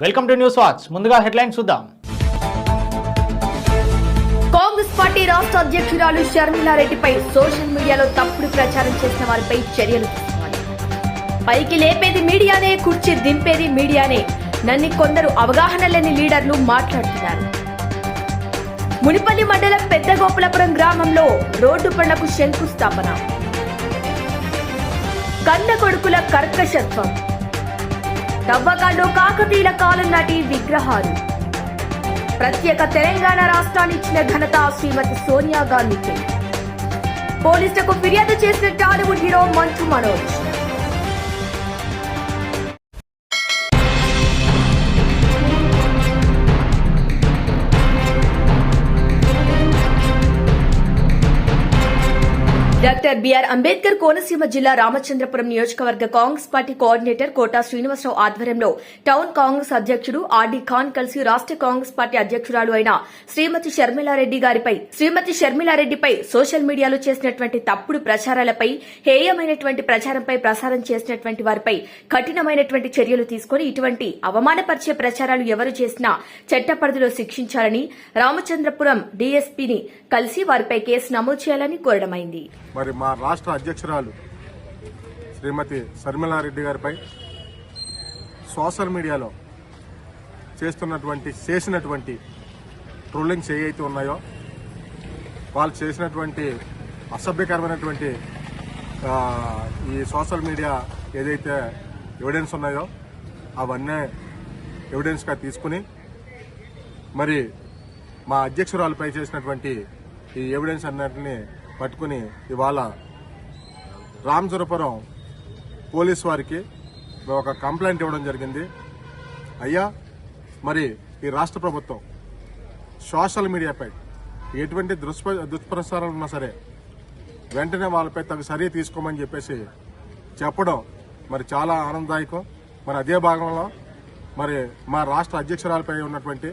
Welcome to news watch. ముందుగా headlines చూద్దాం. Congress party రాష్ట్ర అధ్యక్షురాలు షర్మిలారెడ్డిపై సోషల్ మీడియాలో తప్పుడు ప్రచారం చేసిన వారిపై చర్యలు పైకి లేపేది మీడియానే కుర్చీ దింపేది మీడియానే. నన్ను కొందరు అవగాహన లేని లీడర్లు మాట్లాడుతున్నారు. మునిపల్లి మండలం పెద్దగోపులపురం గ్రామంలో రోడ్డు పనులకు శంకుస్థాపన. కన్న కొడుకుల కర్కశత్వం. తవ్వకాల్లో కాకతీయుల కాలం నాటి విగ్రహాలు. ప్రత్యేక తెలంగాణ రాష్ట్రాన్ని ఇచ్చిన ఘనత శ్రీమతి సోనియా గాంధీకి. పోలీసులకు ఫిర్యాదు చేసిన Tollywood hero Manchu Manoj. Doctor BR Ambedkar Konaseema జిల్లా రామచంద్రపురం నియోజకవర్గ కాంగ్రెస్ పార్టీ కోఆర్డినేటర్ కోటా శ్రీనివాసరావు ఆధ్వర్యంలో టౌన్ కాంగ్రెస్ అధ్యక్షుడు ఆర్డీ ఖాన్ కలిసి రాష్ట్ర కాంగ్రెస్ పార్టీ అధ్యక్షురాలు అయిన శ్రీమతి షర్మిలారెడ్డి గారిపై శ్రీమతి షర్మిలారెడ్డిపై సోషల్ మీడియాలో చేసినటువంటి తప్పుడు ప్రచారాలపై హేయమైనటువంటి ప్రచారంపై ప్రసారం చేసినటువంటి వారిపై కఠినమైనటువంటి చర్యలు తీసుకుని ఇటువంటి అవమానపరిచే ప్రచారాలు ఎవరు చేసినా చట్ట పరిధిలో శిక్షించాలని రామచంద్రపురం డీఎస్పీని కలిసి వారిపై కేసు నమోదు చేయాలని కోరడమైంది. మరి మా రాష్ట్ర అధ్యక్షురాలు శ్రీమతి శర్మిలారెడ్డి గారిపై సోషల్ మీడియాలో చేస్తున్నటువంటి చేసినటువంటి ట్రోలింగ్స్ ఏవైతే ఉన్నాయో వాళ్ళు చేసినటువంటి అసభ్యకరమైనటువంటి ఈ సోషల్ మీడియా ఏదైతే ఎవిడెన్స్ ఉన్నాయో అవన్నీ ఎవిడెన్స్గా తీసుకుని మరి మా అధ్యక్షురాలపై చేసినటువంటి ఈ ఎవిడెన్స్ అన్నింటినీ పట్టుకుని ఇవాళ రామచురపురం పోలీస్ వారికి ఒక కంప్లైంట్ ఇవ్వడం జరిగింది. అయ్యా మరి ఈ రాష్ట్ర ప్రభుత్వం సోషల్ మీడియాపై ఎటువంటి దుష్ప దుష్ప్రచారాలు ఉన్నా సరే వెంటనే వాళ్ళపై తగు చర్య తీసుకోమని చెప్పేసి చెప్పడం మరి చాలా ఆనందదాయకం. మరి అదే భాగంలో మరి మా రాష్ట్ర అధ్యక్షురాలపై ఉన్నటువంటి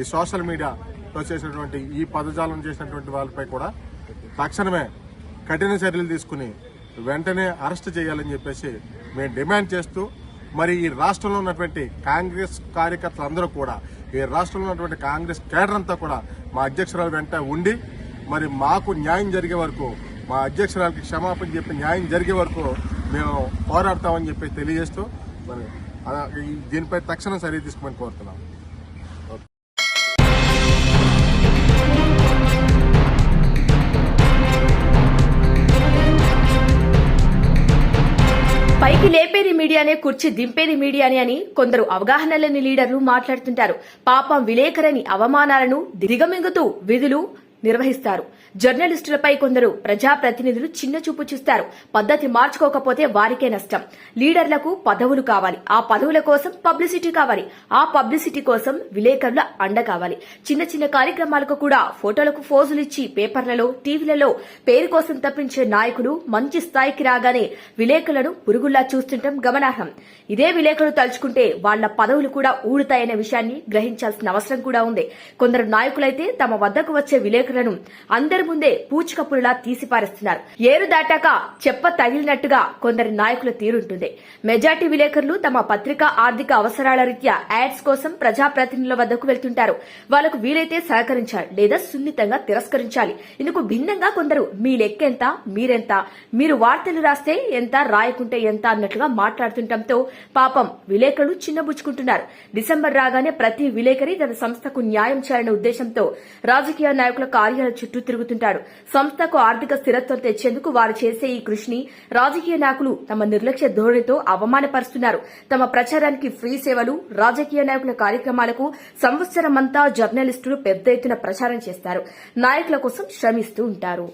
ఈ సోషల్ మీడియాలో చేసినటువంటి ఈ పదజాలం చేసినటువంటి వాళ్ళపై కూడా తక్షణమే కఠిన చర్యలు తీసుకుని వెంటనే అరెస్ట్ చేయాలని చెప్పేసి మేము డిమాండ్ చేస్తూ మరి ఈ రాష్ట్రంలో ఉన్నటువంటి కాంగ్రెస్ కార్యకర్తలందరూ కూడా ఈ రాష్ట్రంలో ఉన్నటువంటి కాంగ్రెస్ కేడర్ అంతా కూడా మా అధ్యక్షురాలు వెంట ఉండి మరి మాకు న్యాయం జరిగే వరకు మా అధ్యక్షురాలకి క్షమాపణ చెప్పి న్యాయం జరిగే వరకు మేము పోరాడతామని చెప్పి తెలియజేస్తూ మరి దీనిపై తక్షణం చర్య తీసుకోమని కోరుతున్నాం. పైకి లేపేది మీడియానే కుర్చీ దింపేది మీడియానే అని కొందరు అవగాహన లేని లీడర్లు మాట్లాడుతుంటారు. పాపం విలేకరని అవమానాలను దిగమింగుతూ విధులు నిర్వహిస్తారు. జర్నలిస్టులపై కొందరు ప్రజాప్రతినిధులు చిన్న చూపు చూస్తారు. పద్ధతి మార్చుకోకపోతే వారికే నష్టం. లీడర్లకు పదవులు కావాలి. ఆ పదవుల కోసం పబ్లిసిటీ కావాలి. ఆ పబ్లిసిటీ కోసం విలేకరుల అండ కావాలి. చిన్న చిన్న కార్యక్రమాలకు కూడా ఫోటోలకు ఫోజులు ఇచ్చి పేపర్లలో టీవీలలో పేరు కోసం తప్పించే నాయకులు మంచి స్థాయికి రాగానే విలేకరులను పురుగుల్లా చూస్తుండటం గమనార్హం. ఇదే విలేకరులు తలుచుకుంటే వాళ్ళ పదవులు కూడా ఊడుతాయనే విషయాన్ని గ్రహించాల్సిన అవసరం కూడా ఉంది. కొందరు నాయకులైతే తమ వద్దకు వచ్చే విలేకరు విలేకరులను అందరి ముందే పూచికపురులా తీసిపారేస్తున్నారు. ఏరు దాటాక చెప్ప తగిలినట్టుగా కొందరి నాయకుల తీరుంటుంది. మెజార్టీ విలేకరులు తమ పత్రికా ఆర్థిక అవసరాల రీత్యా యాడ్స్ కోసం ప్రజాప్రతినిధుల వద్దకు వెళ్తుంటారు. వాళ్ళకు వీలైతే సహకరించాలి లేదా సున్నితంగా తిరస్కరించాలి. ఇందుకు భిన్నంగా కొందరు మీ లెక్కెంత మీరెంత మీరు వార్తలు రాస్తే ఎంత రాయకుంటే ఎంత అన్నట్లుగా మాట్లాడుతుండటంతో పాపం విలేకరులు చిన్నబుచ్చుకుంటున్నారు. డిసెంబర్ రాగానే ప్రతి విలేకరి తన సంస్థకు న్యాయం చేయాలనే ఉద్దేశంతో రాజకీయ నాయకుల కార్యాలయ చుట్టూ తిరుగుతుంటాడు. సంస్థకు ఆర్థిక స్థిరత్వం తెచ్చేందుకు వారు చేసే ఈ కృషిని రాజకీయ నాయకులు తమ నిర్లక్ష్య ధోరణితో అవమానపరుస్తున్నారు. తమ ప్రచారానికి ఫ్రీ సేవలు రాజకీయ నాయకుల కార్యక్రమాలకు సంవత్సరమంతా జర్నలిస్టులు పెద్ద ఎత్తున ప్రచారం చేస్తారు. నాయకుల కోసం శ్రమిస్తూ ఉంటారు.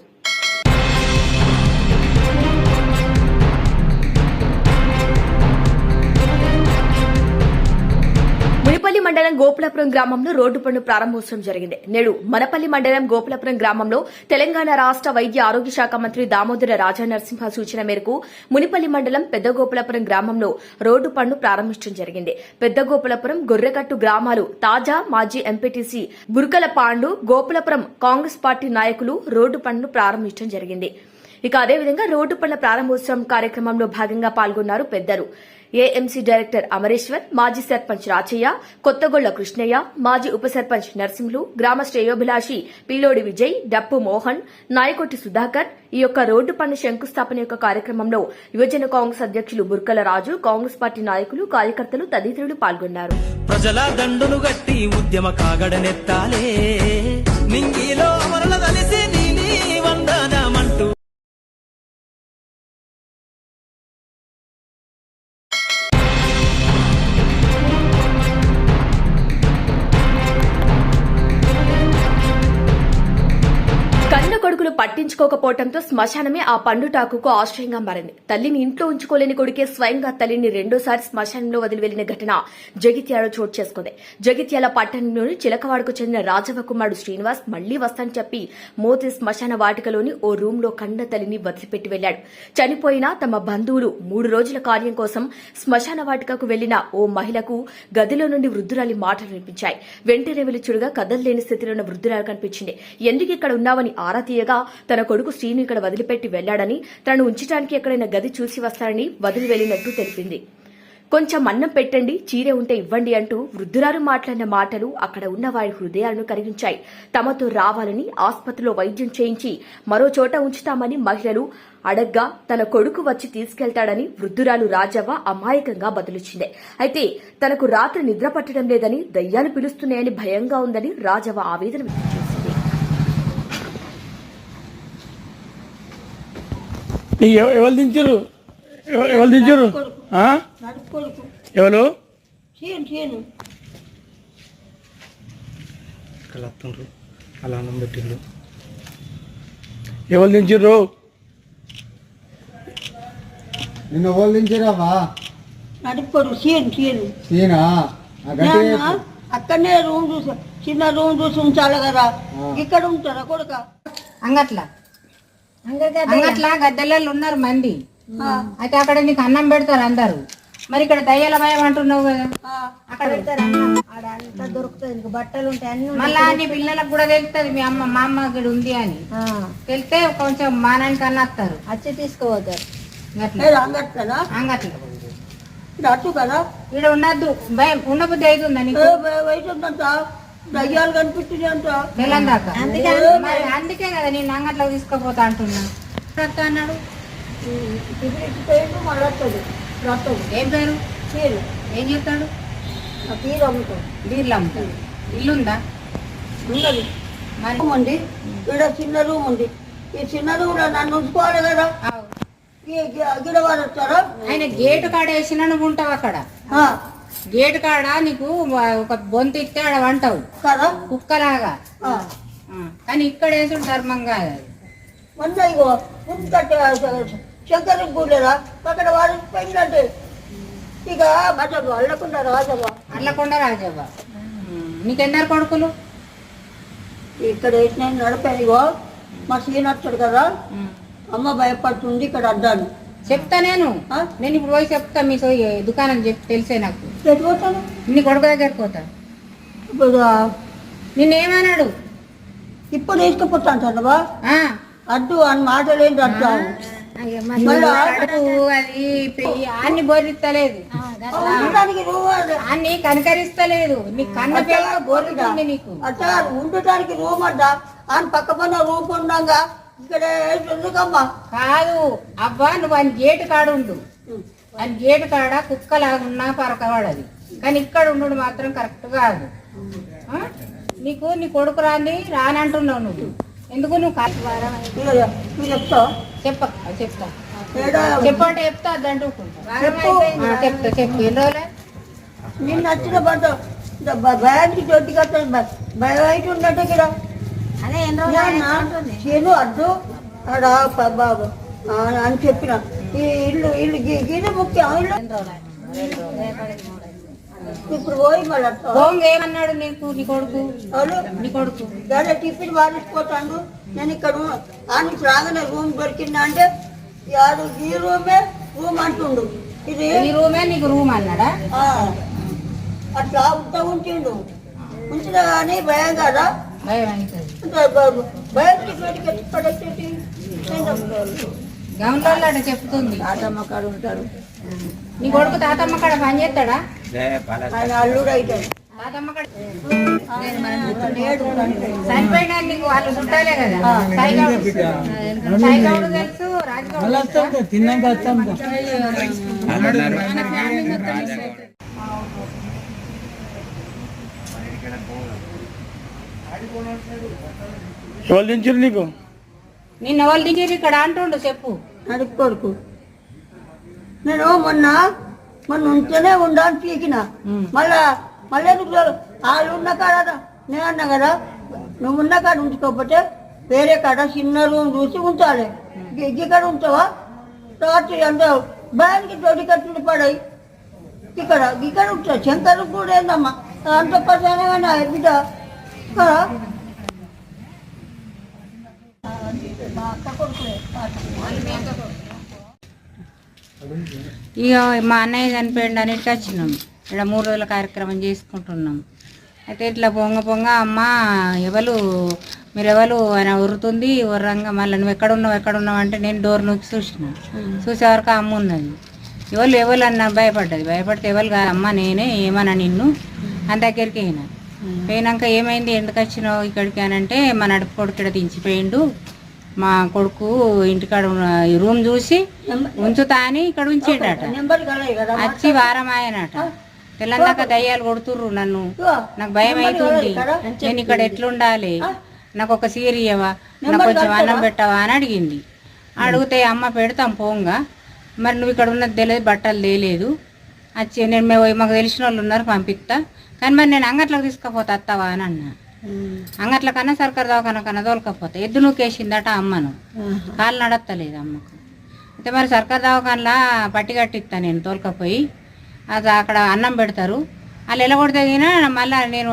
మండలం గోపులపురం గ్రామంలో రోడ్డు పనులు ప్రారంభోత్సవం జరిగింది. నేడు మనపల్లి మండలం గోపులపురం గ్రామంలో తెలంగాణ రాష్ట వైద్య ఆరోగ్య శాఖ మంత్రి దామోదర రాజా నరసింహ సూచన మేరకు మునిపల్లి మండలం పెద్ద గోపులపురం గ్రామంలో రోడ్డు పనులు ప్రారంభించడం జరిగింది. పెద్ద గోపులపురం గొర్రెకట్టు గ్రామాలు తాజా మాజీ ఎంపీటీసీ బుర్కల పాండు గోపులపురం కాంగ్రెస్ పార్టీ నాయకులు రోడ్డు పనులు ప్రారంభించడం జరిగింది. ఇక అదేవిధంగా రోడ్డు పనుల ప్రారంభోత్సవం కార్యక్రమంలో భాగంగా పాల్గొన్నారు పెద్దలు. ఏఎంసీ డైరెక్టర్ అమరేశ్వర్ మాజీ సర్పంచ్ రాచయ్య కొత్తగొళ్ళ కృష్ణయ్య మాజీ ఉప సర్పంచ్ నరసింహులు గ్రామ శ్రేయోభిలాషి పిల్లోడి విజయ్ డప్పు మోహన్ నాయకొట్టి సుధాకర్. ఈ యొక్క రోడ్డు పన్ను శంకుస్థాపన యొక్క కార్యక్రమంలో యువజన కాంగ్రెస్ అధ్యక్షులు బుర్కల రాజు కాంగ్రెస్ పార్టీ నాయకులు కార్యకర్తలు తదితరులు పాల్గొన్నారు. ప్రజల దండును గట్టి ఉద్యమ కాగడనెత్తాలే నింగిలో మరల కలిసి పట్టించుకోకపోవడంతో శ్మశానమే ఆ పండుటాకుకు ఆశ్రయంగా మారింది. తల్లిని ఇంట్లో ఉంచుకోలేని కొడుకే స్వయంగా తల్లిని రెండోసారి శ్మశానంలో వదిలి వెళ్ళిన ఘటన జగిత్యాల చోటు చేసుకుంది. జగిత్యాల పట్టణంలోని చిలకవాడకు చెందిన రాజవ కుమారుడు శ్రీనివాస్ మళ్ళీ వస్తానని చెప్పి మోతి శ్మశాన వాటికలోని ఓ రూమ్లో కన్న తల్లిని వదిలిపెట్టి వెళ్ళాడు చనిపోయిన తమ బంధువులు మూడు రోజుల కార్యం కోసం శ్మశాన వాటికకు వెళ్ళిన ఓ మహిళకు గదిలో నుండి వృద్ధురాలి మాటలు వినిపించాయి. వెంటనే వెలుచుడుగా కదలలేని స్థితిలో ఉన్న వృద్ధురాలు కనిపించింది. ఎందుకు ఇక్కడ ఉన్నావని ఆరా తీయగా తన కొడుకు శ్రీను ఇక్కడ వదిలిపెట్టి వెళ్ళాడని తనను ఉంచడానికి ఎక్కడైనా గది చూసి వస్తారని వదిలి వెళ్ళినట్టు తెలిపింది. కొంచెం అన్నం పెట్టండి చీర ఉంటే ఇవ్వండి అంటూ వృద్ధురాలు మాట్లాడిన మాటలు అక్కడ ఉన్న వారి హృదయాలను కరిగించాయి. తమతో రావాలని ఆసుపత్రిలో వైద్యం చేయించి మరో చోట ఉంచుతామని మహిళలు అడగ్గా తన కొడుకు వచ్చి తీసుకెళ్తాడని వృద్ధురాలు రాజవ్వ అమాయకంగా బదులిచ్చింది. అయితే తనకు రాత్రి నిద్ర పట్టడం లేదని దయ్యాలు పిలుస్తున్నాయని భయంగా ఉందని రాజవ్వ ఆవేదన వ్యక్తం నీకు ఎవరు దించారు ఎవ- ఎవరు దించారు ఎవరు? కలత్తుండ్రు అలా అన్నం ఎవరు దించారు నిన్ను సీనా గట్టి నాన్న, అక్కడనే రూమ్ చూసి చిన్న రూమ్ చూసి ఉంచాలి కదా. ఇక్కడ ఉంటారా కొడుక? అంగట్ల. అంగట్ల గద్దెలలో ఉన్నారు మంది. అయితే అక్కడ నీకు అన్నం పెడతారు అందరు. మరి ఇక్కడ దయ్యాల భయం అంటున్నావు కదా. అక్కడ పెడతారు? అన్నం? దొరుకుతుంది. బట్టలు ఉంటాయి అన్ని మళ్ళా నీ పిల్లలకు కూడా తెలుస్తుంది మీ అమ్మ మా అమ్మ ఇక్కడ ఉంది అని. తెలిస్తే కొంచెం మానానికి అన్న వస్తారు. వచ్చి తీసుకుపోతారు. అంగట్ల. కదా? ఇక్కడ ఉండద్దు భయం ఉండబుద్ధి అవుతుందా నీకు? దయ్యాలు కనిపించింది అంట బెల్లం దాకా మరి అందుకే కదా నేను అంగట్లకు తీసుకుపోతా అంటున్నా. అత్త అన్నాడు. పేరు మళ్ళీ వస్తుంది ఏం పేరు? ఏం తీరు బీర్లు అమ్ముతాడు. ఇల్లుందా? ఉన్నది మరి? రూమ్ ఉంది. ఇక్కడ చిన్న రూమ్ ఉంది. ఈ చిన్న రూమ్లో నన్ను ఉంచుకోవాలి కదా. ఈ- ఆయన గేటు కాడ వేసిన నువ్వు ఉంటావు అక్కడ? గేటు కాడ నీకు ఒక బొంత ఇస్తే ఆడ వంటావు. కదా? కుక్కలాగా. కానీ ఇక్కడ వేసుడు ధర్మం కాదు అది. మొన్న ఇగో ముందు కట్టే శంకర్ గుడిరా అక్కడ ఇక అల్లకుండా రాజవ్వ. అల్లకొండ రాజవ్వ. నీకెందరు కొడుకులు? ఇక్కడ వేసిన నడిపాను ఇగో మా సీన్ వచ్చాడు కదా అమ్మ భయపడుతుంది ఇక్కడ అడ్డాను. చెప్తా నేను? నేను ఇప్పుడు పోయి చెప్తా మీ దుకాణం చెప్పి తెలిసే నాకు. పెట్టిపోతాను నీ కొడుకు దగ్గరికి పోతా. నిన్నేమన్నాడు ఇప్పుడు వేసుకుపోతాను చదవా అడ్డు అని మాటలేంటి అది పెయ్యి అన్ని రూమ్ అన్ని కనకరిస్తలేదు. నీ కన్న పిల్ల బోరుతుంది నీకు. అట్లా ఉండటానికి రూమ్ అడ్డ అని పక్క పన్న రూమ్ ఉండగా ఇక్కడ ఎందుకమ్మా? కాదు అబ్బా నువ్వు ఆయన గేటు కాడ ఉండు. ఆయన గేటు కాడ కుక్కలాగున్నా పరకవాడది. కానీ ఇక్కడ ఉండు మాత్రం కరెక్ట్ కాదు? నీకు నీ కొడుకు రాని రానంటున్నావు నువ్వు. ఎందుకు నువ్వు చెప్తావు? చెప్ప చెప్తా. చెప్పంటే చెప్తా అదంటుకుంటా చెప్పు. చెప్తా చెప్పు. ఎన్ని రోజులే? నిన్న వచ్చిన పంట భయానికి చోటు కట్టాను బయట ఉన్నట్టు ఇక్కడ. అదే ఎన్ని చేను అడ్డు ఆడ బాబు. అని చెప్పిన. ఈ ఇల్లు ఇల్లు గీ- గీత ముఖ్యం. ఇల్లు ఇప్పుడు పోయి మళ్ళీ ఏమన్నాడు నీకు? నీ కొడుకు? నీ కొడుకు. దాని టిఫిన్ వాడిపోతాడు నేను ఇక్కడ ఆ నుంచి రాగానే రూమ్ దొరికిందా అంటే యాడు ఈ రూమే రూమ్ అంటుండు. ఇది ఈ రూమే నీకు రూమ్ అన్నాడా? అట్లా ఉంటా ఉంచిండు ఉంచిన కానీ భయం కదా? అట్లా చెప్తుంది. ఆటమ్మ కాడు ఉంటాడు. నీ కొడుకు తాతమ్మ కాడ పని చేస్తాడా? అల్లుడు తాతమ్మ చనిపోయినా నీకు వాళ్ళు చుట్టాలే కదా. సాయిగౌడు సాయిగౌడు తెలుసు రాజగౌడు? తిన్నాక ఎవరు దించారు నీకు? నిన్న ఎవరు దిగిరు ఇక్కడ? అంటుండు చెప్పు. నడుపు కొడుకు. నేను మొన్న మొన్న ఉంటేనే ఉండాలని పీకిన. మళ్ళా మళ్ళీ? వాళ్ళు ఉన్న కాడ నేను అన్నా కదా నువ్వు ఉన్న కాడ ఉంచుకోకపోతే వేరే కాడ చిన్న రూమ్ చూసి ఉంచాలి. గిగ్గి కాడ ఉంచావా? రాత్రి అంటే భయానికి తోడి కట్టుడు పడాయి ఇక్కడ ఇక్కడ ఉంటా శంకర్ కూడా ఏందమ్మా? అంత పసానగా బిడ్డ ఇక మా అన్నయ్య చనిపోయిండు అన్నిటికీ వచ్చినాం. ఇక్కడ మూడు రోజుల కార్యక్రమం చేసుకుంటున్నాం. అయితే ఇట్లా పొంగ పొంగ అమ్మ ఎవరు మీరు ఎవరు అని ఉరుతుంది ఉర్రంగా మళ్ళీ నువ్వు ఎక్కడ ఉన్నావు ఎక్కడ ఉన్నావు అంటే నేను డోర్ నొక్కి చూసిన. చూసే వరకు అమ్మ ఉన్నది. ఎవరు ఎవరు అన్న భయపడ్డది. భయపడితే ఎవరు కాదు అమ్మ నేనే ఏమన్నా నిన్ను? అని దగ్గరికి అయినా పోయినాక ఏమైంది? ఎందుకు వచ్చినావు ఇక్కడికి అని అంటే మా నడుపు కొడుకు ఇక్కడ దించిపోయిండు. మా కొడుకు ఇంటికాడ ఉన్న రూమ్ చూసి ఉంచుతా అని ఇక్కడ ఉంచేటట వచ్చి వారం ఆయనట తెల్లందాక దయ్యాలు కొడుతుర్రు నన్ను. నాకు భయం అవుతుంది. నేను ఇక్కడ ఎట్లుండాలి? నాకు ఒక సీరియవా ఇవ్వవా నాకు కొంచెం అన్నం పెట్టవా అని అడిగింది. అడిగితే అమ్మ పెడతాం పోంగా. మరి నువ్వు ఇక్కడ ఉన్నది తెలియదు బట్టలు తేలేదు. వచ్చి నేను మేము మాకు తెలిసిన వాళ్ళు ఉన్నారు పంపిస్తా కానీ మరి నేను అంగట్లోకి తీసుకుపోతా అత్తవా అని అన్నా. అంగట్ల కన్నా సర్కారు దవాఖాన కన్నా తోలకపోతే. ఎద్దు నూకేసిందట అమ్మను. కాలు నడత్తలేదు అమ్మకు. అయితే మరి సర్కారు దవాఖానలా పట్టి కట్టిస్తా నేను తోలుకపోయి. అది అక్కడ అన్నం పెడతారు. వాళ్ళు ఎలా కొడితే మళ్ళీ నేను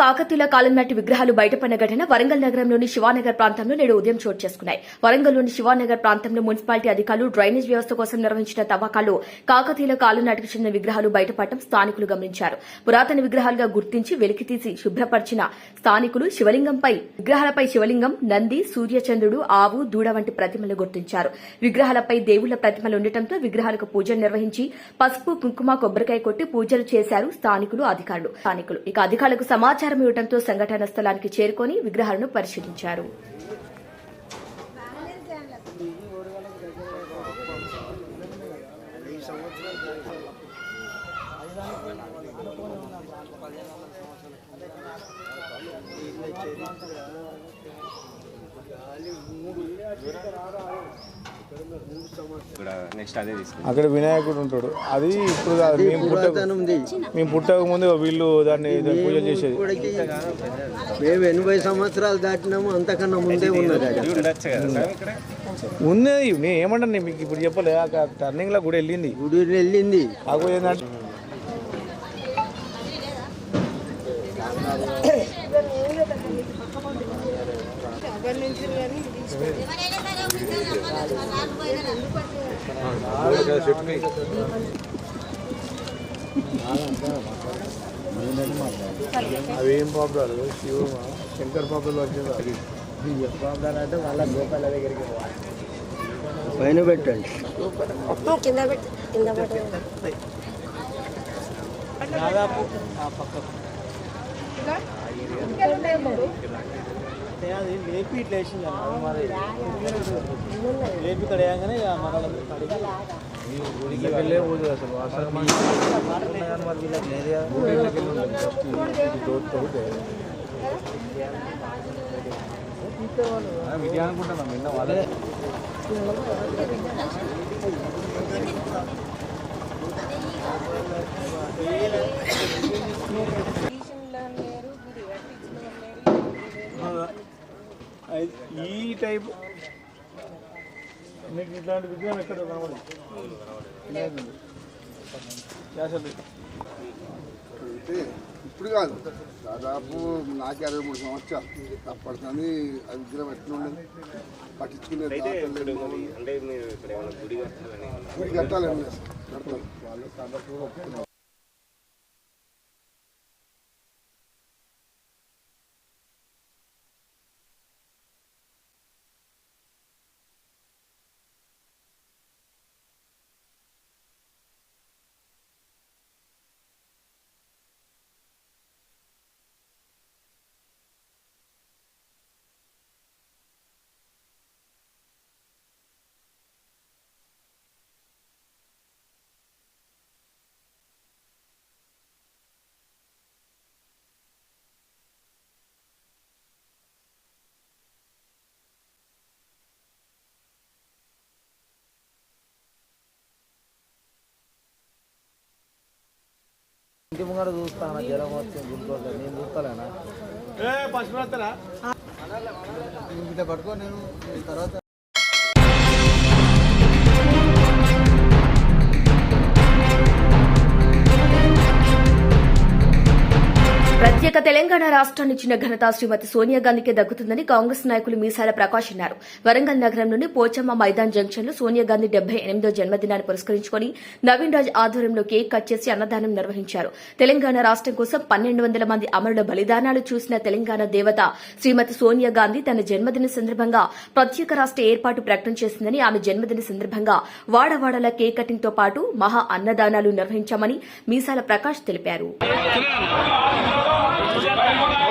కాకతీయుల కాలం నాటి విగ్రహాలు బయటపడిన ఘటన వరంగల్ నగరంలోని శివానగర్ ప్రాంతంలో నేడు ఉదయం చోటు చేసుకున్నాయి. వరంగల్లోని శివానగర్ ప్రాంతంలో మున్సిపాలిటీ అధికారులు డ్రైనేజ్ వ్యవస్థ కోసం నిర్వహించిన తవ్వకాలు కాకతీయుల కాలం నాటికి చెందిన విగ్రహాలు బయటపడటం స్థానికులు గమనించారు. పురాతన విగ్రహాలుగా గుర్తించి వెలికితీసి శుభ్రపరిచిన స్థానికులు శివలింగంపై విగ్రహాలపై శివలింగం నంది సూర్యచంద్రుడు ఆవు దూడ వంటి ప్రతిమలు గుర్తించారు. విగ్రహాలపై దేవుళ్ళ ప్రతిమలు ఉండటంతో విగ్రహాలకు పూజలు నిర్వహించి పసుపు కుంకుమ కొబ్బరికాయ కొట్టి పూజలు చేశారు స్థానికులు అధికారులు. స్థానికులు. ఇక అధికారులకు సమాచారం ఇవ్వడంతో సంఘటన స్థలానికి చేరుకొని విగ్రహాలను పరిశీలించారు. అక్కడ వినాయకుడు ఉంటాడు. అది ఇప్పుడు కాదు మేము పుట్టక మేము పుట్టక ముందు వీళ్ళు దాన్ని పూజలు చేసేది. మేము ఎనభై సంవత్సరాలు దాటినాము అంతకన్నా ముందే ఉన్నది. ఉన్నది. నేను ఏమంటాను మీకు ఇప్పుడు చెప్పలే ఆ టర్నింగ్లో కూడా వెళ్ళింది. గుడి వెళ్ళింది. కాకపోతే ఏంటంటే అవేం పాపడాలు శివ శంకర్ పాపలు వచ్చేది పాపడాలు అంటే మళ్ళీ గోపాల దగ్గరికి పోవాలి పైన పెట్టండి దాదాపు ఆ పక్కకు అంటే అది లేపి ఇట్లా వేసింది అన్న, మరి లేపి ఇక్కడ వేయగానే ఇక మరల గుడికి వెళ్ళే పోదు అసలు అసలు మరి వీళ్ళకి లేదు కదా. గుడిలోకి వెళ్ళి ఉండదు. Just ఇది తోడుతో ఉంటే. ఆ, విధి అనుకుంటున్నాం నిన్న వాళ్ళే ఐ- ఈ టైప్ మీకు ఇట్లాంటి విగ్రహం ఎక్కడ కనబడదు. అసలు ఇప్పుడు కాదు. దాదాపు నాకే అరవై మూడు సంవత్సరాలు. అప్పటికని ఆ విగ్రహం ఎట్లుండదు పట్టించుకునే గుడి కట్టాలని కడతారు. వాళ్ళు ముంగడ చూస్తాను జ్వరం వస్తుంది గుంటూరు నేను చూస్తాలేనా? ఇట్లా పట్టుకో నేను తర్వాత ప్రత్యేక తెలంగాణ రాష్ట్రాన్ని ఇచ్చిన ఘనత శ్రీమతి సోనియా గాంధీకే దక్కుతుందని కాంగ్రెస్ నాయకులు మీసాల ప్రకాష్ అన్నారు వరంగల్ నగరంలోని పోచమ్మ మైదాన్ జంక్షన్లో సోనియా గాంధీ డెబ్బై ఎనిమిదో జన్మదినాన్ని పురస్కరించుకుని నవీన్ రాజ్ ఆధ్వర్యంలో కేక్ కట్ చేసి అన్నదానం నిర్వహించారు. తెలంగాణ రాష్ట్రం కోసం పన్నెండు వందల మంది అమరుల బలిదానాలు చూసిన తెలంగాణ దేవత శ్రీమతి సోనియా గాంధీ తన జన్మదిన సందర్భంగా ప్రత్యేక రాష్ట్ర ఏర్పాటు ప్రకటన చేసిందని ఆమె జన్మదిన సందర్భంగా వాడవాడల కేక్ కటింగ్తో పాటు మహా అన్నదానాలు నిర్వహించామని మీసాల ప్రకాష్ తెలిపారు. Thank you.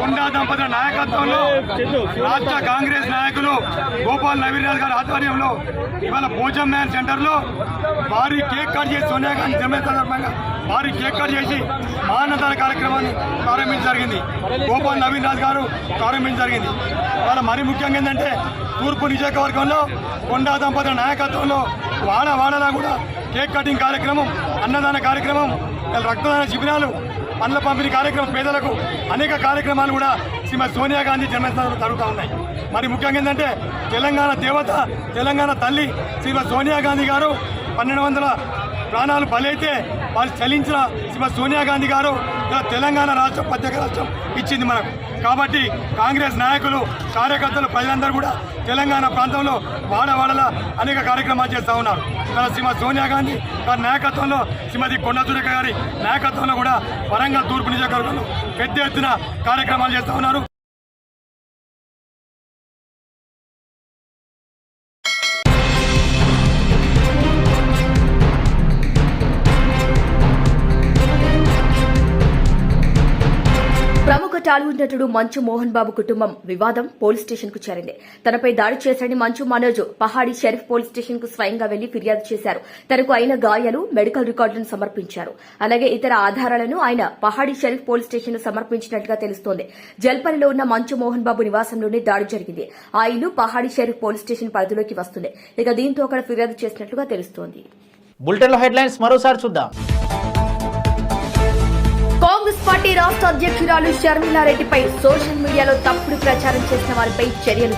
కొండా దంపతుల నాయకత్వంలో రాష్ట్ర కాంగ్రెస్ నాయకులు గోపాల్ నవీరాజ్ గారి ఆధ్వర్యంలో ఇవాళ భోజన్ మ్యాన్ సెంటర్లో భారీ కేక్ కట్ చేసి సోనియా గాంధీ జన్మదిన సందర్భంగా భారీ కేక్ కట్ చేసి మానదాన కార్యక్రమాన్ని ప్రారంభించడం జరిగింది. గోపాల్ నవీన్ రాజ్ గారు ప్రారంభించడం జరిగింది. వాళ్ళ మరి ముఖ్యంగా ఏంటంటే తూర్పు నియోజకవర్గంలో కొండా దంపతుల నాయకత్వంలో వాడ వాడలా కూడా కేక్ కటింగ్ కార్యక్రమం అన్నదాన కార్యక్రమం రక్తదాన శిబిరాలు పండ్ల పంపిణీ కార్యక్రమం పేదలకు అనేక కార్యక్రమాలు కూడా శ్రీమతి సోనియా గాంధీ జన్మదినం జరుగుతూ ఉన్నాయి. మరి ముఖ్యంగా ఏంటంటే తెలంగాణ దేవత తెలంగాణ తల్లి శ్రీమతి సోనియా గాంధీ గారు పన్నెండు వందల ప్రాణాలు బలైతే వాళ్ళు చలించిన శ్రీమతి సోనియా గాంధీ గారు తెలంగాణ రాష్ట్రం ప్రత్యేక రాష్ట్రం ఇచ్చింది మనకు. కాబట్టి కాంగ్రెస్ నాయకులు కార్యకర్తలు ప్రజలందరూ కూడా తెలంగాణ ప్రాంతంలో వాడవాడల అనేక కార్యక్రమాలు చేస్తూ ఉన్నారు. ఇలా శ్రీమతి సోనియా గాంధీ గారి నాయకత్వంలో శ్రీమతి కొండ గారి నాయకత్వంలో కూడా వరంగల్ తూర్పు నియోజకవర్గంలో పెద్ద ఎత్తున కార్యక్రమాలు చేస్తూ ఉన్నారు. టాలీవుడ్ నటుడు మంచు మోహన్ బాబు కుటుంబం వివాదం పోలీస్ స్టేషన్కు చేరింది. తనపై దాడి చేశాడని మంచు మనోజ్ పహాడి షరీఫ్ పోలీస్ స్టేషన్కు స్వయంగా వెళ్ళి ఫిర్యాదు చేశారు. తనకు అయిన గాయాలు మెడికల్ రికార్డులను సమర్పించారు. అలాగే ఇతర ఆధారాలను ఆయన పహాడి షరీఫ్ పోలీస్ స్టేషన్ సమర్పించినట్లుగా తెలుస్తోంది. జల్పల్లిలో ఉన్న మంచు మోహన్ బాబు నివాసంలోనే దాడి జరిగింది. ఆ ఇల్లు పహాడి షరీఫ్ పోలీస్ స్టేషన్ పరిధిలోకి వస్తుంది. ఇక దీంతో అక్కడ ఫిర్యాదు చేసినట్లుగా తెలుస్తోంది. బులెటిన్లో హెడ్లైన్స్ మరోసారి చూద్దాం. కాంగ్రెస్ పార్టీ రాష్ట్ర అధ్యక్షురాలు షర్మిలారెడ్డిపై సోషల్ మీడియాలో తప్పుడు ప్రచారం చేసిన వారిపై చర్యలు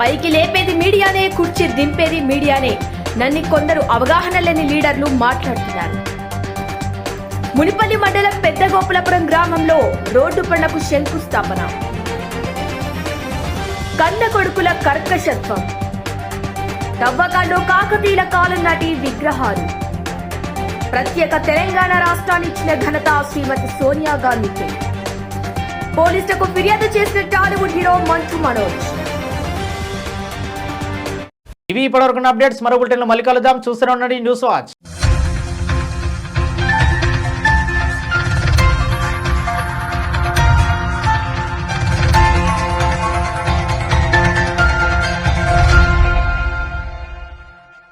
పైకి లేపేది మీడియానే కుర్చీ దింపేది మీడియానే. నన్ను కొందరు అవగాహన లేని లీడర్లు మాట్లాడుతున్నారు. మునిపల్లి మండలం పెద్దగోపులపురం గ్రామంలో రోడ్డు పనులకు శంకుస్థాపన. కన్న కొడుకుల కర్కశత్వం. తవ్వకాండో కాకతీయుల కాలం నాటి విగ్రహాలు. ప్రత్యేక తెలంగాణ రాష్ట్రాన్ని ఇచ్చిన ఘనత శ్రీమతి సోనియా గాంధీకి. పోలీసులకు ఫిర్యాదు చేసిన టాలీవుడ్ హీరో మంచు మనోజ్. ఇవి ఇప్పటివరకు అప్డేట్స్. మరో బులెటిన్లో మళ్ళీ కలుద్దాం. చూస్తూనే ఉండండి న్యూస్ వాచ్.